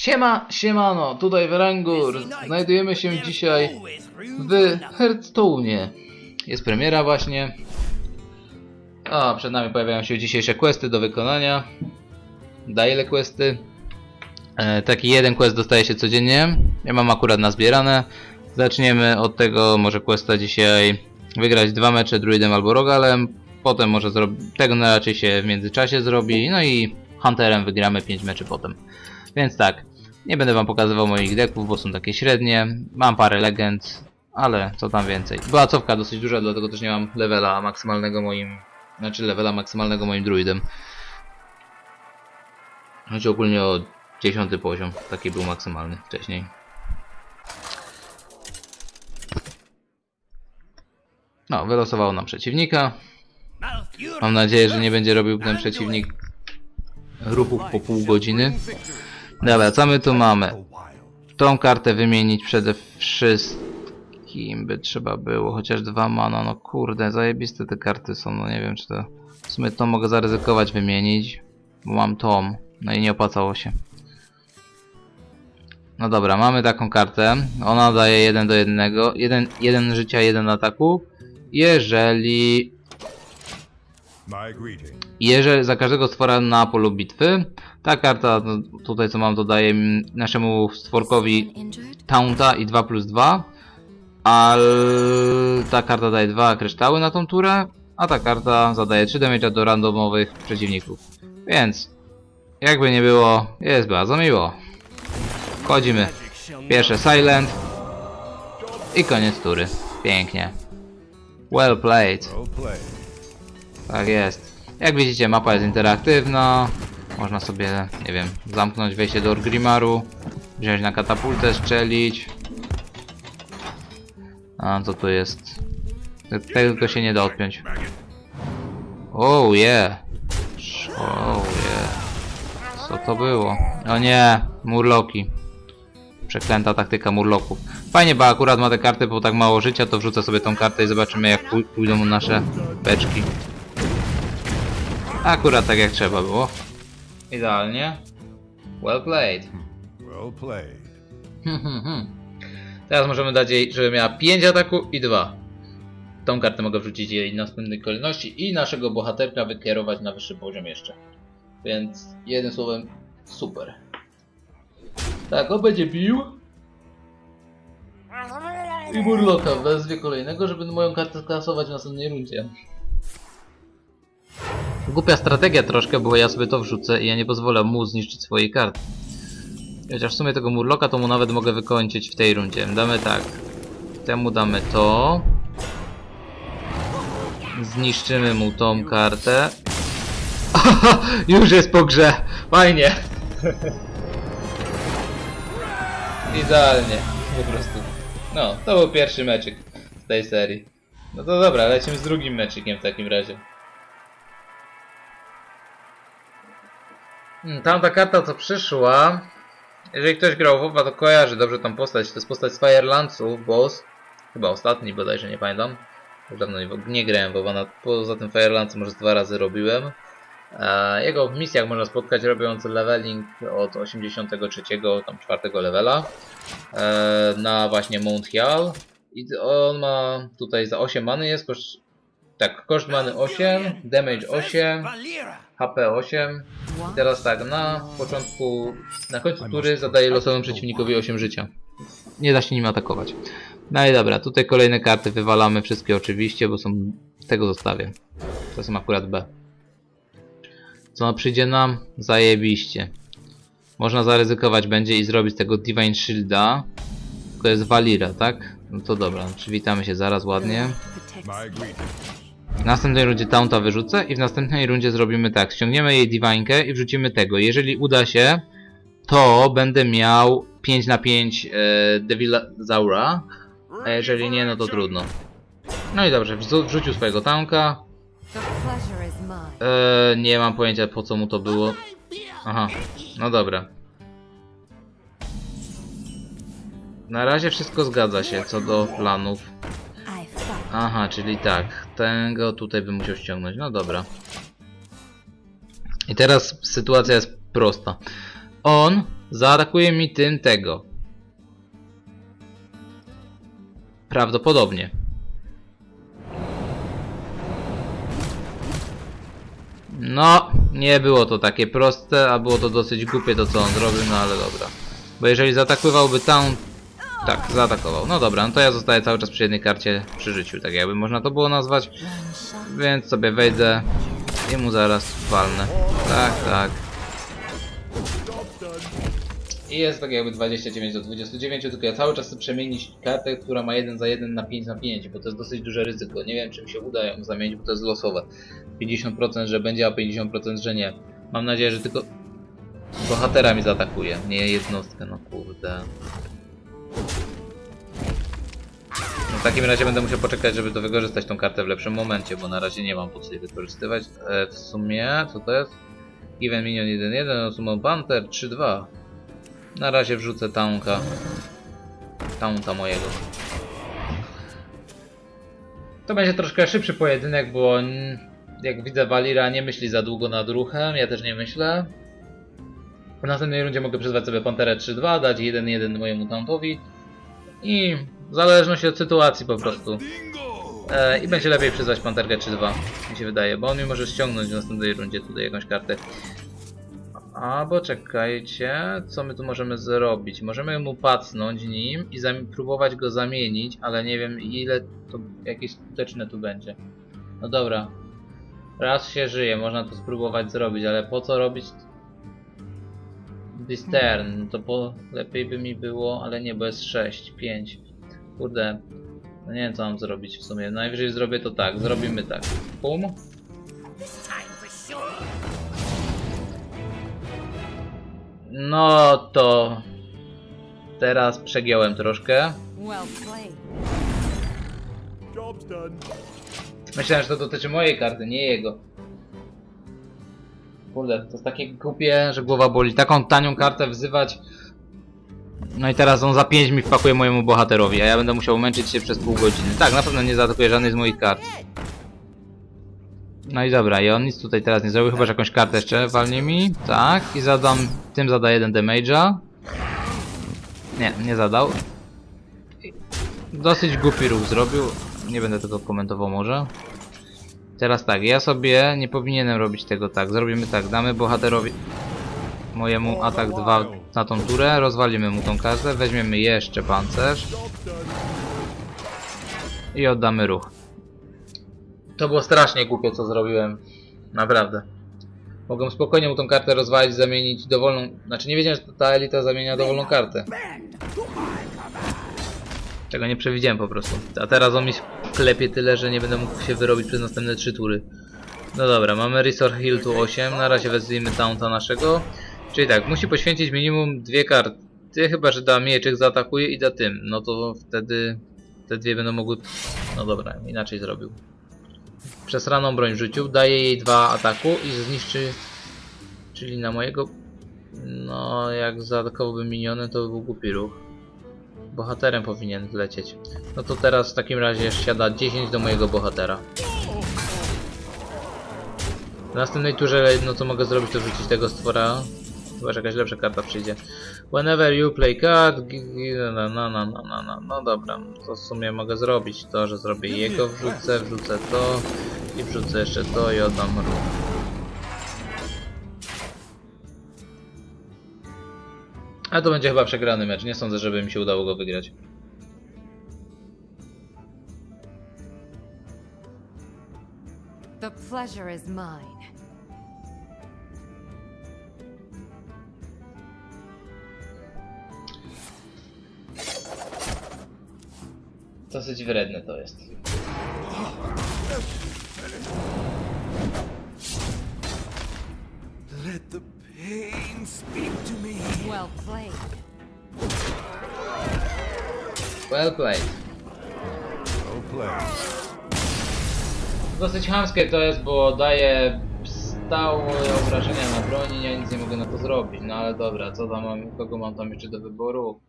Siema, siemano, tutaj Werangur. Znajdujemy się dzisiaj w Hearthstone. Jest premiera właśnie. A, przed nami pojawiają się dzisiejsze questy do wykonania. Daily questy. E, taki jeden quest dostaje się codziennie. Ja mam akurat nazbierane. Zaczniemy od tego może questa dzisiaj wygrać dwa mecze druidem albo rogalem. Potem może tego raczej się w międzyczasie zrobi. No i hunterem wygramy 5 meczy potem. Więc tak, nie będę wam pokazywał moich deków, bo są takie średnie. Mam parę legend, ale co tam więcej. Była cofka dosyć duża, dlatego też nie mam levela maksymalnego moim... Znaczy levela maksymalnego moim druidem. Chodzi ogólnie o 10 poziom, taki był maksymalny wcześniej. No, wylosowało nam przeciwnika. Mam nadzieję, że nie będzie robił ten przeciwnik ruchów po pół godziny. Dobra, co my tu mamy? Tą kartę wymienić przede wszystkim by trzeba było, chociaż dwa mana, no kurde, zajebiste te karty są, no nie wiem czy to... W sumie to mogę zaryzykować wymienić, bo mam tom, no i nie opłacało się. No dobra, mamy taką kartę, ona daje 1 do 1, 1, 1 życia, 1 ataku, jeżeli. Jeżeli za każdego stwora na polu bitwy, ta karta no, tutaj co mam dodaje naszemu stworkowi taunta i 2 plus 2, a ta karta daje 2 kryształy na tą turę, a ta karta zadaje 3 damage'a do randomowych przeciwników. Więc, jakby nie było, jest bardzo miło. Wchodzimy. Pierwsze silent i koniec tury. Pięknie. Well played. Tak jest. Jak widzicie, mapa jest interaktywna. Można sobie, nie wiem, zamknąć wejście do Orgrimaru, wziąć na katapultę, strzelić. A co tu jest? Te- Tego się nie da odpiąć. Oh yeah. Oh yeah. Co to było? O nie, murloki. Przeklęta taktyka murloków. Fajnie, bo akurat ma te karty, bo tak mało życia, to wrzucę sobie tą kartę i zobaczymy jak pój- pójdą nasze beczki. Akurat tak jak trzeba było. Idealnie. Well played. Well played. Teraz możemy dać jej, żeby miała 5 ataku i 2. Tą kartę mogę wrzucić jej na względnej kolejności i naszego bohaterka wykierować na wyższy poziom jeszcze. Więc jednym słowem super. Tak, on będzie bił. I Murloka wezwie kolejnego, żeby moją kartę skasować w następnej rundzie. Głupia strategia troszkę, bo ja sobie to wrzucę i ja nie pozwolę mu zniszczyć swojej karty. Chociaż w sumie tego Murloka to mu nawet mogę wykończyć w tej rundzie. Damy tak. Temu damy to. Zniszczymy mu tą kartę. Już jest po grze. Fajnie. Idealnie. Po prostu. No, to był pierwszy meczyk z tej serii. No to dobra, lecimy z drugim meczykiem w takim razie. Tamta karta co przyszła jeżeli ktoś grał w WoWa, to kojarzy dobrze tą postać. To jest postać z Firelandsów, boss. Chyba ostatni bodajże, nie pamiętam. Już dawno nie, grałem w WoWa, poza tym Firelands może dwa razy robiłem. Jego w misjach można spotkać robiąc leveling od 83, tam 4 levela e, na właśnie Mount Hill. I on ma tutaj za 8 many jest. Tak, koszt many 8, damage 8, HP 8. I teraz tak, na początku, na końcu tury zadaje losowemu przeciwnikowi 8 życia. Nie da się nim atakować. No i dobra, tutaj kolejne karty wywalamy, wszystkie oczywiście, bo są, tego zostawię. To są akurat B. Co przyjdzie nam? Zajebiście. Można zaryzykować będzie i zrobić tego Divine Shielda. To jest Valira, tak? No to dobra, przywitamy się zaraz ładnie. W następnej rundzie Taunta wyrzucę i w następnej rundzie zrobimy tak. Ściągniemy jej Divine'kę i wrzucimy tego. Jeżeli uda się, to będę miał 5 na 5 e, Devila Zaura. A jeżeli nie, no to trudno. No i dobrze, wrzu- wrzucił swojego mine. E, nie mam pojęcia po co mu to było. Aha, no dobra. Na razie wszystko zgadza się co do planów. Aha, czyli tak. Tego tutaj bym musiał ściągnąć. No dobra. I teraz sytuacja jest prosta. On Zaatakuje mi tym tego. Prawdopodobnie. No, nie było to takie proste, a było to dosyć głupie to co on zrobił, no ale dobra. Bo jeżeli zaatakowałby tam... Tak, zaatakował. No dobra, no to ja zostaję cały czas przy jednej karcie przy życiu, tak jakby można to było nazwać. Więc sobie wejdę i mu zaraz walnę. Tak, tak. I jest tak jakby 29 do 29, tylko ja cały czas chcę przemienić kartę, która ma 1 za 1 na 5 na 5, bo to jest dosyć duże ryzyko. Nie wiem, czy mi się uda ją zamienić, bo to jest losowe. 50% że będzie, a 50% że nie. Mam nadzieję, że tylko bohatera mi zaatakuje, nie jednostkę, no kurde. No w takim razie będę musiał poczekać, żeby to wykorzystać tą kartę w lepszym momencie, bo na razie nie mam po co jej wykorzystywać. E, w sumie, co to jest? Given minion 1-1, otrzymał Panther 3-2. Na razie wrzucę taunka. Taunta mojego. To będzie troszkę szybszy pojedynek, bo jak widzę Valira nie myśli za długo nad ruchem, ja też nie myślę. W następnej rundzie mogę przyzwać sobie Panterę 3-2, dać 1-1 mojemu tauntowi i w zależności od sytuacji po prostu. E, I będzie lepiej przyzwać Panterkę 3-2, mi się wydaje, bo on mi może ściągnąć w następnej rundzie tutaj jakąś kartę. Albo czekajcie, co my tu możemy zrobić? Możemy mu pacnąć nim i próbować go zamienić, ale nie wiem ile to, jakie skuteczne tu będzie. No dobra. Raz się żyje, można to spróbować zrobić, ale po co robić No to po, lepiej by mi było, ale nie, bo jest 6, 5. Kurde. No nie wiem co mam zrobić w sumie. Najwyżej zrobię to tak, zrobimy tak. Pum. No to teraz przegiąłem troszkę. Myślałem, że to dotyczy mojej karty, nie jego. Kurde, to jest takie głupie, że głowa boli. Taką tanią kartę wzywać. No i teraz on za 5 mi wpakuje mojemu bohaterowi, a ja będę musiał męczyć się przez pół godziny. Tak, na pewno nie zaatakuje żadnej z moich kart. No i dobra, i on nic tutaj teraz nie zrobił, chyba że jakąś kartę jeszcze walnie mi. Tak, i zadam, tym zada jeden damage'a. Nie, nie zadał. Dosyć głupi ruch zrobił. Nie będę tego komentował może. Teraz tak, ja sobie nie powinienem robić tego tak. Zrobimy tak, damy bohaterowi mojemu atak 2 na tą turę, rozwalimy mu tą kartę, weźmiemy jeszcze pancerz i oddamy ruch. To było strasznie głupie co zrobiłem. Naprawdę. Mogłem spokojnie mu tą kartę rozwalić, zamienić dowolną... Znaczy nie wiedziałem, że ta elita zamienia dowolną kartę. Czego nie przewidziałem po prostu. A teraz on mi klepie tyle, że nie będę mógł się wyrobić przez następne 3 tury. No dobra, mamy Resort Hill tu 8, na razie wezwijmy Taunta naszego. Czyli tak, musi poświęcić minimum dwie karty, chyba że da mieczyk zaatakuje i da tym. No to wtedy te dwie będą mogły... No dobra, inaczej zrobił. Przesraną broń rzucił, daje jej dwa ataku i zniszczy... Czyli na mojego... No, jak zaatakowałby miniony, to by był głupi ruch bohaterem powinien wlecieć. No to teraz w takim razie siada 10 do mojego bohatera. W następnej turze no co mogę zrobić to wrzucić tego stwora. Chyba, że jakaś lepsza karta przyjdzie. Whenever you play card... No, no, no, no, no, no, no dobra. To w sumie mogę zrobić to, że zrobię jego wrzucę, wrzucę to i wrzucę jeszcze to i oddam ruch. A to będzie chyba przegrany mecz. Nie sądzę, żeby mi się udało go wygrać. The pleasure is mine. Dosyć wredne to jest. Let the pain speak. Well played. Well played. Well played. Dosyć chamskie to jest, bo daje stałe obrażenia na broni, ja nic nie mogę na to zrobić. No ale dobra, co tam mam, kogo mam tam jeszcze do wyboru?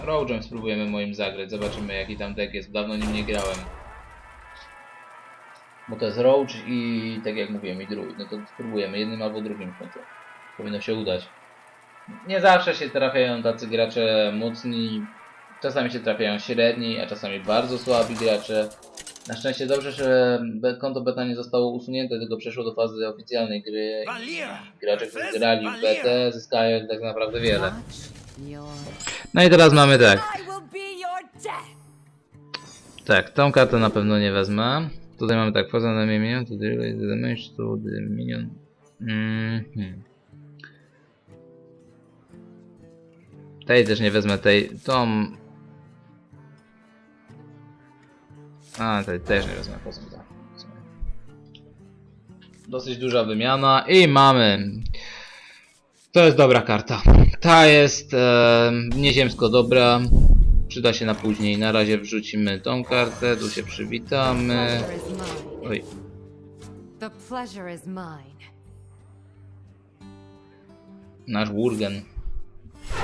Roadżem spróbujemy moim zagrać, zobaczymy jaki tam deck jest, dawno nim nie grałem. Bo to jest Roach i tak jak mówiłem i druid, no to spróbujemy jednym albo drugim w końcu. Powinno się udać. Nie zawsze się trafiają tacy gracze mocni. Czasami się trafiają średni, a czasami bardzo słabi gracze. Na szczęście dobrze, że konto beta nie zostało usunięte, tylko przeszło do fazy oficjalnej gry. Gracze, którzy grali w betę, zyskają tak naprawdę wiele. No i teraz mamy tak. Tak, tą kartę na pewno nie wezmę. Tutaj mamy tak, wchodzę na minion, to the damage to the minion. Mhm. Tej też nie wezmę, tej, tą... A, tej też nie wezmę, po co mi to? Dosyć duża wymiana i mamy... To jest dobra karta. Ta jest e, nieziemsko dobra. Przyda się na później. Na razie wrzucimy tą kartę, tu się przywitamy. Oj, nasz Wurgen.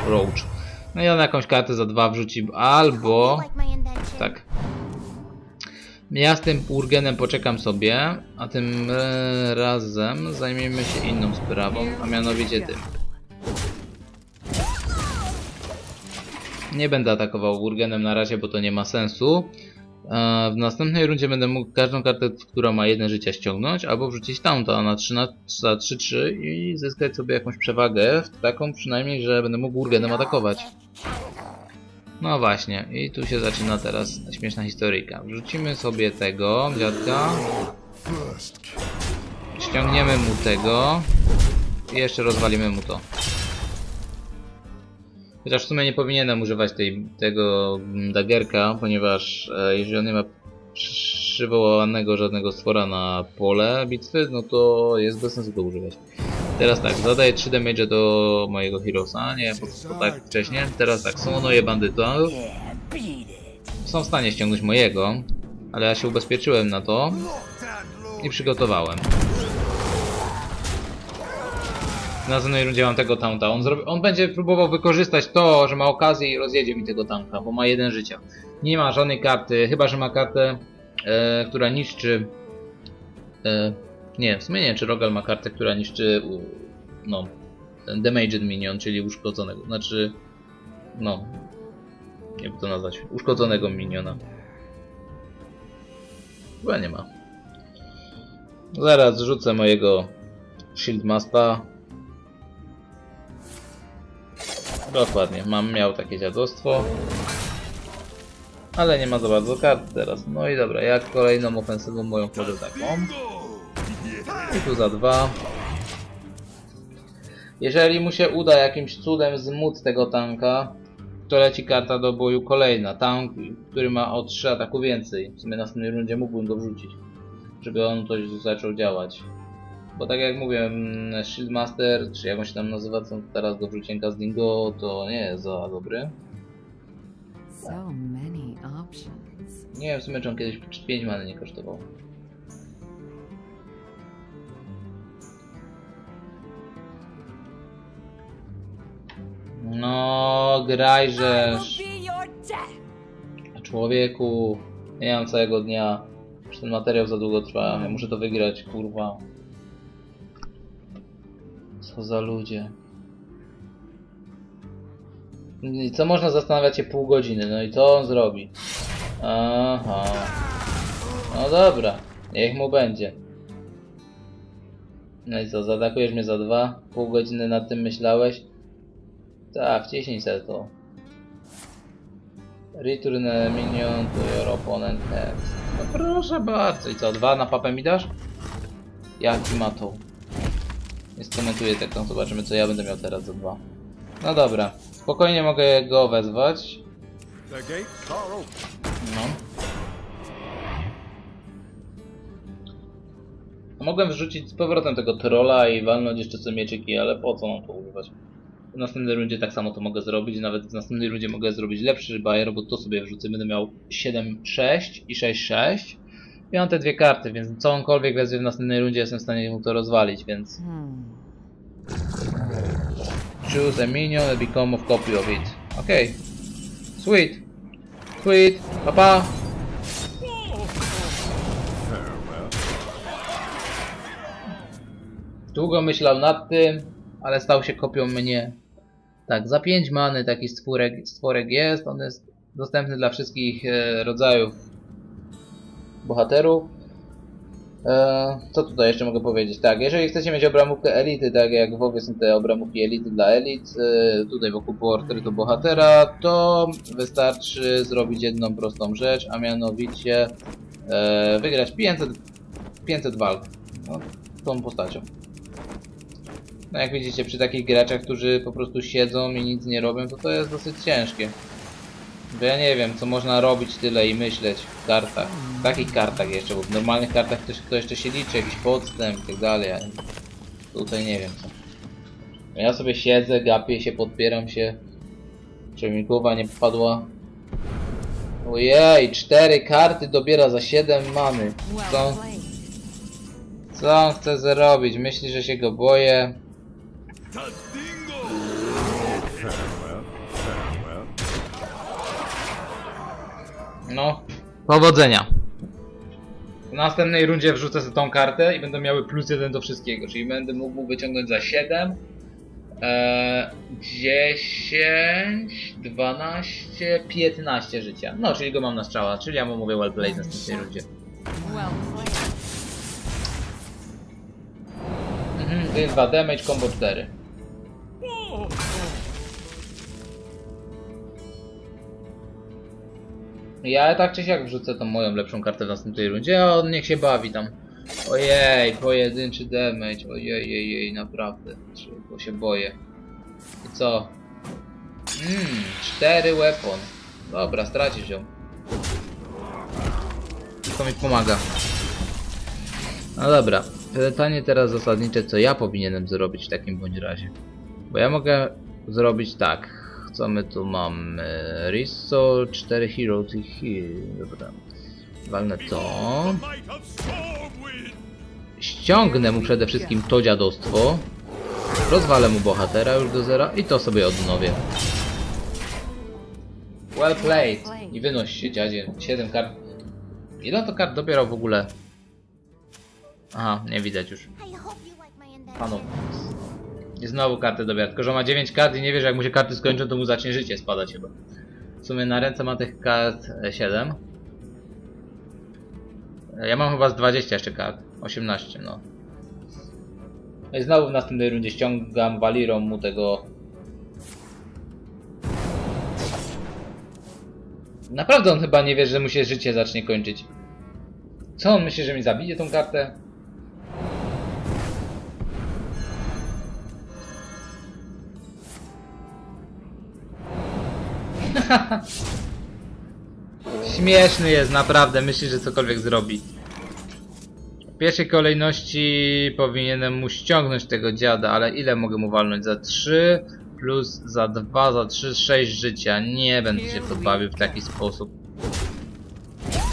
Roach. No i on jakąś kartę za dwa wrzuci, albo... Tak. Ja z tym Wurgenem poczekam sobie, a tym razem zajmiemy się inną sprawą, a mianowicie tym. Nie będę atakował Wurgenem na razie, bo to nie ma sensu. W następnej rundzie będę mógł każdą kartę, która ma jedno życia ściągnąć, albo wrzucić tamta na 3 na 3-3 i zyskać sobie jakąś przewagę, taką przynajmniej, że będę mógł Wurgenem atakować. No właśnie, i tu się zaczyna teraz śmieszna historyjka. Wrzucimy sobie tego dziadka, ściągniemy mu tego i jeszcze rozwalimy mu to. Chociaż w sumie nie powinienem używać tej, tego mm, daggerka, ponieważ e, jeżeli on nie ma przywołanego żadnego stwora na pole bitwy, no to jest bez sensu go używać. Teraz tak, zadaję 3 damage do mojego Heroesa, nie po, po tak wcześniej. Teraz tak, summonuję bandyta. Są w stanie ściągnąć mojego, ale ja się ubezpieczyłem na to i przygotowałem. W następnej rundzie mam tego taunta. On, zrobi, on będzie próbował wykorzystać to, że ma okazję i rozjedzie mi tego tanka, bo ma jeden życia. Nie ma żadnej karty, chyba że ma kartę, e, która niszczy. E, nie, w sumie nie, czy Rogal ma kartę, która niszczy. u- No, damaged minion, czyli uszkodzonego. Znaczy. No. Jak to nazwać? Uszkodzonego miniona. Chyba nie ma. Zaraz zrzucę mojego Shieldmasta. Dokładnie, mam miał takie dziadostwo. Ale nie ma za bardzo kart teraz. No i dobra, jak kolejną ofensywą moją wchodzę taką. I tu za dwa. Jeżeli mu się uda jakimś cudem zmóc tego tanka, to leci karta do boju kolejna. Tank, który ma o 3 ataku więcej. W sumie na następnej rundzie mógłbym go wrzucić żeby on coś zaczął działać. Bo tak jak mówię, mm, Shieldmaster, czy jak on się tam nazywa, co teraz go wrzucienka z Dingo, to nie jest za dobry. So many options. Nie wiem w sumie, czy on kiedyś 5 many nie kosztował. No, grajżesz. Człowieku, nie mam całego dnia. Już ten materiał za długo trwa. Ja muszę to wygrać, kurwa. Co za ludzie. I co można zastanawiać się pół godziny? No i co on zrobi? Aha. No dobra, niech mu będzie. No i co, zaatakujesz mnie za dwa? Pół godziny nad tym myślałeś? Tak, wciśnij se to. Return minion to your opponent. No proszę bardzo. I co, dwa na papę mi dasz? Jaki ma to? Nie skomentuję tak, zobaczymy co ja będę miał teraz za dwa. No dobra, spokojnie mogę go wezwać. No. Mogłem wrzucić z powrotem tego trolla i walnąć jeszcze co mieczyki, ale po co mam to używać? W następnej rundzie tak samo to mogę zrobić, nawet w następnej rundzie mogę zrobić lepszy bajer, bo to sobie wrzucę, będę miał 7-6 i 6-6. Mam te dwie karty, więc cokolwiek wezwie w następnej rundzie jestem w stanie mu to rozwalić, więc Hmm. choose a minion and become a copy of it. Okej. Sweet. Sweet. Pa pa. Farewell. Długo myślał nad tym, ale stał się kopią mnie. Tak, za 5 many taki stworek, stworek jest. On jest dostępny dla wszystkich e, rodzajów bohaterów. E, co tutaj jeszcze mogę powiedzieć? Tak, jeżeli chcecie mieć obramówkę elity, tak jak w WoWie są te obramówki elity dla elit, e, tutaj wokół portretu bohatera, to wystarczy zrobić jedną prostą rzecz, a mianowicie e, wygrać 500, 500 walk no, tą postacią. No jak widzicie, przy takich graczach, którzy po prostu siedzą i nic nie robią, to to jest dosyć ciężkie. Bo ja nie wiem, co można robić tyle i myśleć w kartach. W takich kartach jeszcze, bo w normalnych kartach to, to jeszcze się liczy, jakiś podstęp i tak dalej. Tutaj nie wiem co. Ja sobie siedzę, gapię się, podpieram się. Żeby mi głowa nie popadła. Ojej, cztery karty dobiera za 7 many. Co, co on chce zrobić? Myśli, że się go boję. No, powodzenia. W następnej rundzie wrzucę sobie tą kartę i będę miały plus jeden do wszystkiego, czyli będę mógł wyciągnąć za 7, e, 10, 12, 15 życia. No, czyli go mam na strzała, czyli ja mu mówię well played w następnej rundzie. Well played. Mhm, ty 2 damage, combo 4. Ja tak czy siak wrzucę tą moją lepszą kartę w następnej rundzie, a on niech się bawi tam. Ojej, pojedynczy damage, ojej, jej, naprawdę, bo się boję. I co? Mmm, 4 weapon. Dobra, stracisz ją. To mi pomaga. No dobra, pytanie teraz zasadnicze, co ja powinienem zrobić w takim bądź razie. Bo ja mogę zrobić tak. Co my tu mamy? Risso, 4 Heroes i Heal. Dobra. Walnę to. Ściągnę mu przede wszystkim to dziadostwo. Rozwalę mu bohatera już do zera i to sobie odnowię. Well played. I wynoś się dziadzie. 7 kart. Ile to kart dobierał w ogóle? Aha, nie widać już. I I znowu kartę dobiera, tylko że ma 9 kart i nie wie, że jak mu się karty skończą, to mu zacznie życie spadać chyba. W sumie na ręce ma tych kart e, 7. E, Ja mam chyba z 20 jeszcze kart. 18, no. No i znowu w następnej rundzie ściągam Walirą mu tego... Naprawdę on chyba nie wie, że mu się życie zacznie kończyć. Co on myśli, że mi zabije tą kartę? Śmieszny jest, naprawdę. Myśli, że cokolwiek zrobi. W pierwszej kolejności powinienem mu ściągnąć tego dziada, ale ile mogę mu walnąć? Za 3 plus za 2, za 3, 6 życia. Nie będę się w to bawił w taki sposób.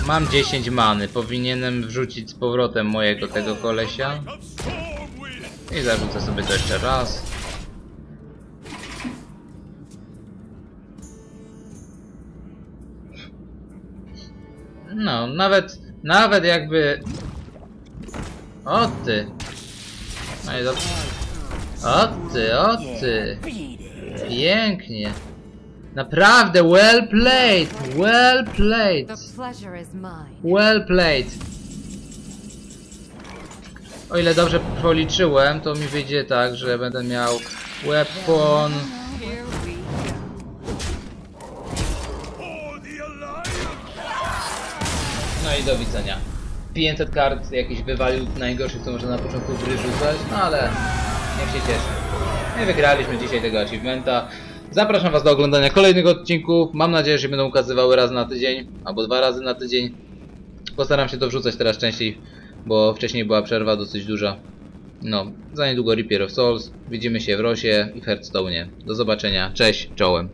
Mam 10 many. Powinienem wrzucić z powrotem mojego tego kolesia. I zarzucę sobie to jeszcze raz. No, nawet, nawet jakby... O ty! No i dobrze. O ty, o ty! Pięknie! Naprawdę, well played! Well played! Well played! O ile dobrze policzyłem, to mi wyjdzie tak, że będę miał weapon... No i do widzenia. 500 kart jakiś wywalił najgorszych, co można na początku gry rzucać, no ale niech się cieszy. My wygraliśmy dzisiaj tego achievementa. Zapraszam Was do oglądania kolejnych odcinków. Mam nadzieję, że będą ukazywały raz na tydzień, albo dwa razy na tydzień. Postaram się to wrzucać teraz częściej, bo wcześniej była przerwa dosyć duża. No, za niedługo Reaper of Souls. Widzimy się w Rosie i w Hearthstone'ie. Do zobaczenia. Cześć, czołem.